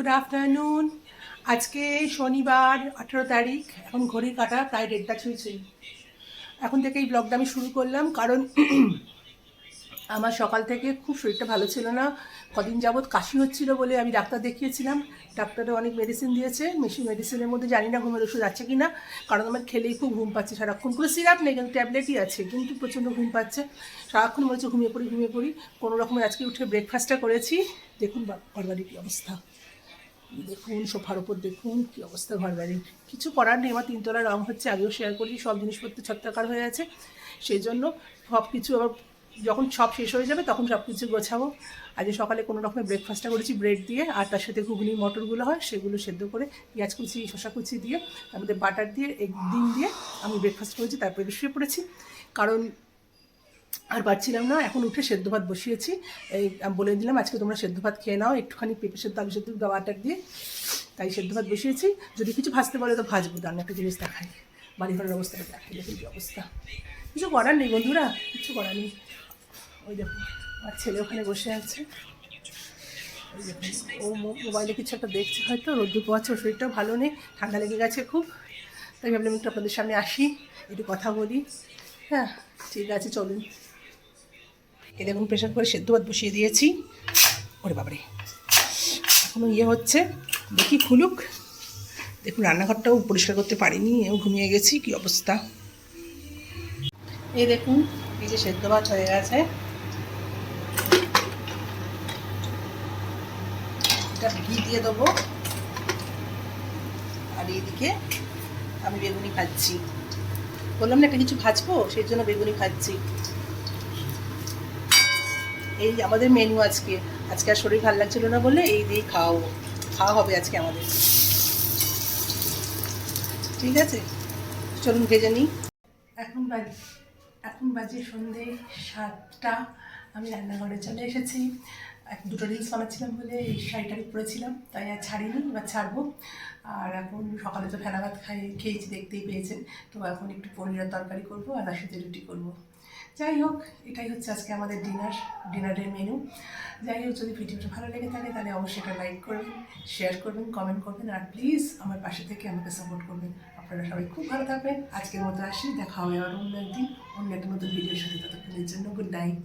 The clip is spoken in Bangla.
গুড আফটারনুন আজকে শনিবার, আঠেরো তারিখ, এখন ঘড়ি কাটা, প্রায় দেড়টা ছুঁয়েছে এখন থেকে এই ব্লগটা আমি শুরু করলাম, কারণ আমার সকাল থেকে খুব শরীরটা ভালো ছিল না। কদিন যাবৎ কাশি হচ্ছিল বলে আমি ডাক্তার দেখিয়েছিলাম। ডাক্তারে অনেক মেডিসিন দিয়েছে। মেশিন মেডিসিনের মধ্যে জানি না ঘুমের ওষুধ আছে কি না কারণ আমার খেলেই খুব ঘুম পাচ্ছে সারাক্ষণ। কোনো সিরাপ নেই, কিন্তু ট্যাবলেটই আছে, কিন্তু প্রচণ্ড ঘুম পাচ্ছে। সারাক্ষণ হচ্ছে ঘুমিয়ে পড়ি ঘুমিয়ে পড়ি। কোনো রকমের আজকে উঠে ব্রেকফাস্টটা করেছি। দেখুন কী অবস্থা। দেখুন, সোফার ওপর দেখুন, কী অবস্থা ঘর বাড়ির কিছু করার নেই আমার তিনতলা রং হচ্ছে, আগেও শেয়ার করি, সব জিনিসপত্র ছত্রাকার হয়ে আছে। সেই জন্য সব কিছু আবার যখন সব শেষ হয়ে যাবে, তখন সব কিছু গোছাবো। আজকে সকালে কোনো রকমের ব্রেকফাস্টটা করেছি ব্রেড দিয়ে, আর তার সাথে ঘুগনি, মটরগুলো হয়, সেগুলো সেদ্ধ করে পেঁয়াজ কুচি শশা কুচি দিয়ে তার মধ্যে বাটার দিয়ে এক ডিম দিয়ে আমি ব্রেকফাস্ট করেছি, তারপরে শুয়ে পড়েছি। কারণ আর পারছিলাম না, এখন উঠে সেদ্ধ ভাত বসিয়েছি। এই বলে দিলাম, আজকে তোমরা সেদ্ধ ভাত খেয়ে নাও, একটুখানি পেঁপে সেদ্ধ, আলু সেদ্ধ বাটার দিয়ে। তাই সেদ্ধ ভাত বসিয়েছি। যদি কিছু ভাজতে বলে তো ভাজবো, দাঁড়ান একটা জিনিস দেখাই। বাড়ি ঘরের অবস্থাটা দেখি দেখি কী অবস্থা। কিছু করার নেই বন্ধুরা, কিছু করার নেই। ওই দেখুন আমার ছেলে ওখানে বসে আছে। ওই ও মোবাইলে কিছু একটা দেখছে হয়তো, রোদ্দুর পোয়াচ্ছে ওর শরীরটাও ভালো নেই, ঠান্ডা লেগে গেছে খুব। তাই ভাবলাম একটু আপনাদের সামনে আসি, একটু কথা বলি। হ্যাঁ ঠিক আছে, চলুন। এ দেখুন প্রেশার করে সেদ্ধ ভাত বসিয়ে দিয়েছি। ওরে বাবারে। এখনও ইয়ে হচ্ছে। দেখি খুলুক। দেখুন রান্নাঘরটাও পরিষ্কার করতে পারিনি, এও ঘুমিয়ে গেছি, কি অবস্থা? এই দেখুন, এই যে সেদ্ধ ভাত হয়ে গেছে। এটা ঘি দিয়ে দেবো। আর এইদিকে আমি বেগুনি খাচ্ছি বললাম না একটা কিছু ভাজবো, সেই জন্য বেগুনি খাচ্ছি এই আমাদের মেনু আজকে। আজকে আর শরীর ভালো লাগছিল না বলে এই দিয়ে খাওয়াবো খাওয়া হবে আজকে আমাদের। ঠিক আছে? চলুন ভেজে নিই। এখন বাজে এখন বাজে সন্ধে সাতটা। আমি রান্নাঘরে চলে এসেছি। দুটো রিলস বানাচ্ছিলাম বলে এই শাড়িটারি পরেছিলাম। তাই আর ছাড়িনি, এবার ছাড়বো। আর এখন সকালে তো ফেনা ভাত খাই খেয়েছি, দেখতেই পেয়েছেন। তো এখন একটু পনিরের তরকারি করব আর সাথে রুটি করব। যাই হোক, এটাই হচ্ছে আজকে আমাদের ডিনার ডিনারের মেনু যাই হোক, যদি ভিডিওটা ভালো লেগে থাকে, তাহলে অবশ্যই এটা লাইক করবেন শেয়ার করবেন কমেন্ট করবেন, আর প্লিজ আমার পাশে থেকে আমাকে সাপোর্ট করবেন। আপনারা সবাই খুব ভালো থাকবেন। আজকের মতো আসি, দেখা হবে আর অন্য একদিন, অন্য একটা মতো ভিডিওর সাথে। ততক্ষণের জন্য গুড নাইট